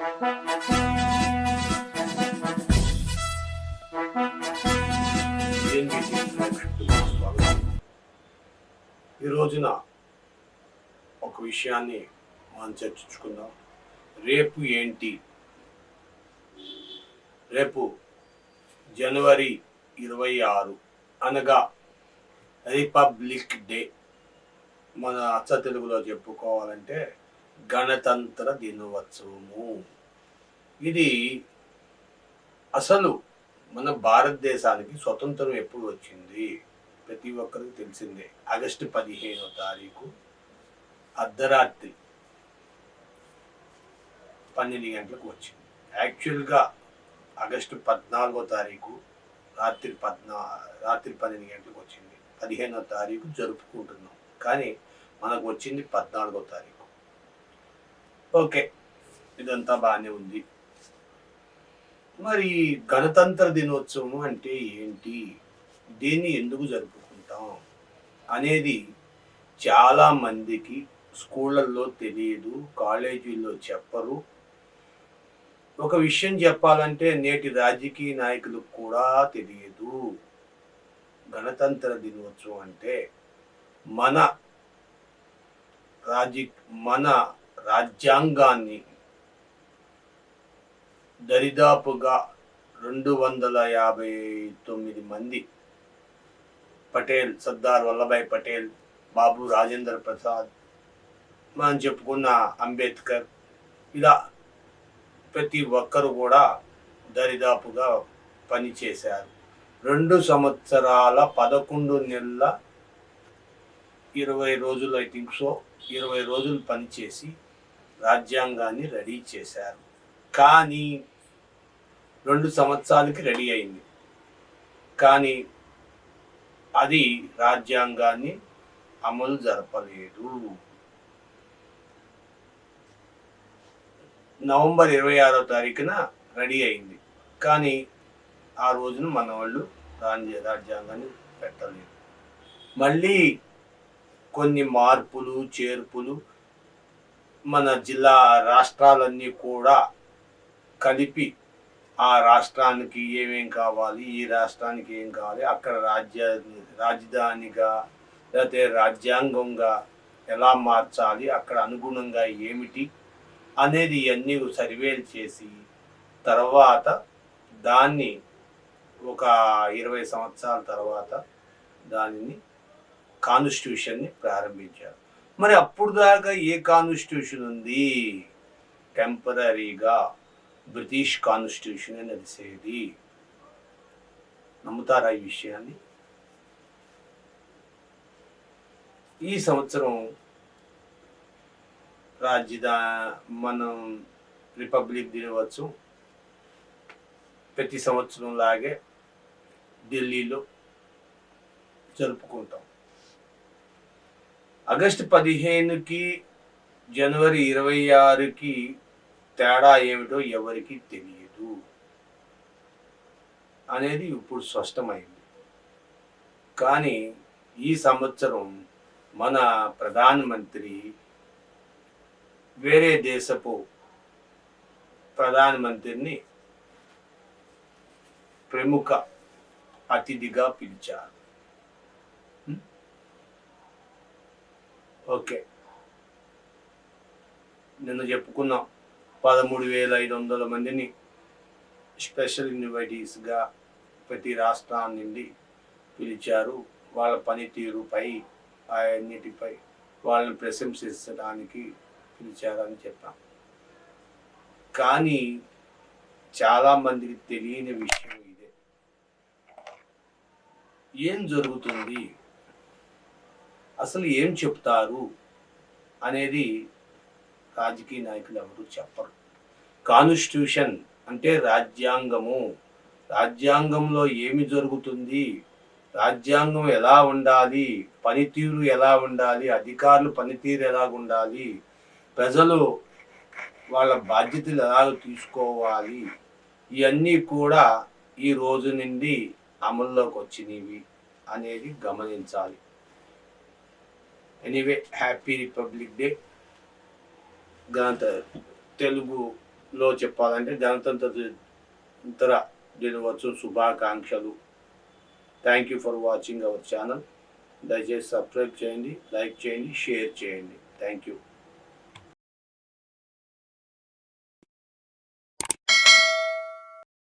ఈ రోజున ఒక విషయాన్ని మనం చర్చించుకుందాం. రేపు ఏంటి? రేపు జనవరి ఇరవై ఆరు అనగా రిపబ్లిక్ డే. మన అచ్చ తెలుగులో చెప్పుకోవాలంటే గణతంత్ర దినోత్సవము. ఇది అసలు మన భారతదేశానికి స్వతంత్రం ఎప్పుడు వచ్చింది? ప్రతి ఒక్కరికి తెలిసిందే. ఆగస్టు పదిహేనో తారీఖు అర్ధరాత్రి పన్నెండు గంటలకు వచ్చింది. యాక్చువల్గా ఆగస్టు పద్నాలుగో తారీఖు రాత్రి పద్నా రాత్రి పన్నెండు గంటలకు వచ్చింది. పదిహేనో తారీఖు జరుపుకుంటున్నాం. కానీ మనకు వచ్చింది పద్నాలుగో తారీఖు. ఓకే. ఇదంతా బాగానే ఉంది. మరి గణతంత్ర దినోత్సవం అంటే ఏంటి? దీన్ని ఎందుకు జరుపుకుంటాం? అనేది చాలా మందికి స్కూళ్ళల్లో తెలియదు కాలేజీల్లో చెప్పరు. ఒక విషయం చెప్పాలంటే నేటి రాజకీయ నాయకులకు కూడా తెలియదు. గణతంత్ర దినోత్సవం అంటే మన రాజీ మన రాజ్యాంగాన్ని దరిదాపుగా రెండు వందల యాభై తొమ్మిది మంది పటేల్ సర్దార్ వల్లభాయ్ పటేల్ బాబు రాజేంద్ర ప్రసాద్ మనం చెప్పుకున్న అంబేద్కర్. ఇలా ప్రతి ఒక్కరు కూడా దరిదాపుగా పనిచేశారు. రెండు సంవత్సరాల పదకొండు నెలల ఇరవై రోజులు ఐ థింక్ సో ఇరవై రోజులు పనిచేసి రాజ్యాంగాన్ని రెడీ చేశారు. కానీ రెండు సంవత్సరాలకి రెడీ అయింది. కానీ అది రాజ్యాంగాన్ని అమలు జరపలేదు. నవంబర్ ఇరవై ఆరో తారీఖున రెడీ అయింది. కానీ ఆ రోజున మన వాళ్ళు రాజ్య రాజ్యాంగాన్ని పెట్టలేదు. మళ్ళీ కొన్ని మార్పులు చేర్పులు మన జిల్లా రాష్ట్రాలన్నీ కూడా కలిపి ఆ రాష్ట్రానికి ఏమేం కావాలి ఈ రాష్ట్రానికి ఏం కావాలి అక్కడ రాజ్య రాజధానిగా లేకపోతే రాజ్యాంగంగా ఎలా మార్చాలి అక్కడ అనుగుణంగా ఏమిటి అనేది ఇవన్నీ సర్వేలు చేసి తర్వాత దాన్ని ఒక ఇరవై సంవత్సరాల తర్వాత దానిని కాన్స్టిట్యూషన్ని ప్రారంభించారు. మరి అప్పుడు దాకా ఏ కాన్స్టిట్యూషన్ ఉంది? టెంపరీగా బ్రిటిష్ కాన్స్టిట్యూషన్ నడిసేది. నమ్ముతారా ఈ విషయాన్ని? ఈ సంవత్సరం రాజధా మనం రిపబ్లిక్ దినోత్సవం ప్రతి సంవత్సరం లాగే ఢిల్లీలో జరుపుకుంటాం. ఆగస్టు పదిహేనుకి జనవరి ఇరవై ఆరుకి తేడా ఏమిటో ఎవరికి తెలియదు అనేది ఇప్పుడు స్పష్టమైంది. కానీ ఈ సంవత్సరం మన ప్రధానమంత్రి వేరే దేశపు ప్రధానమంత్రిని ప్రముఖ అతిథిగా పిలిచారు. ఓకే. నిన్న చెప్పుకున్నాం పదమూడు వేల ఐదు వందల మందిని స్పెషల్ ఇన్వైటీస్గా ప్రతి రాష్ట్రం నుండి పిలిచారు. వాళ్ళ పనితీరుపై అన్నిటిపై వాళ్ళని ప్రశంసించడానికి పిలిచారని చెప్పాం. కానీ చాలామందికి తెలియని విషయం ఇదే. ఏం జరుగుతుంది? అసలు ఏం చెప్తారు అనేది రాజకీయ నాయకులు ఎవరు చెప్పరు. కాన్స్టిట్యూషన్ అంటే రాజ్యాంగము. రాజ్యాంగంలో ఏమి జరుగుతుంది? రాజ్యాంగం ఎలా ఉండాలి? పనితీరు ఎలా ఉండాలి? అధికారులు పనితీరు ఎలా ఉండాలి? ప్రజలు వాళ్ళ బాధ్యతలు ఎలా తీసుకోవాలి? ఇవన్నీ కూడా ఈ రోజు నుండి అమల్లోకి వచ్చినవి అనేది గమనించాలి. ఎనీవే హ్యాపీ రిపబ్లిక్ డే గణత తెలుగులో చెప్పాలంటే గణతంత్ర దిన దినోత్సవం శుభాకాంక్షలు. Thank you for watching our channel దయచేసి సబ్స్క్రైబ్ చేయండి లైక్ చేయండి షేర్ చేయండి. Thank you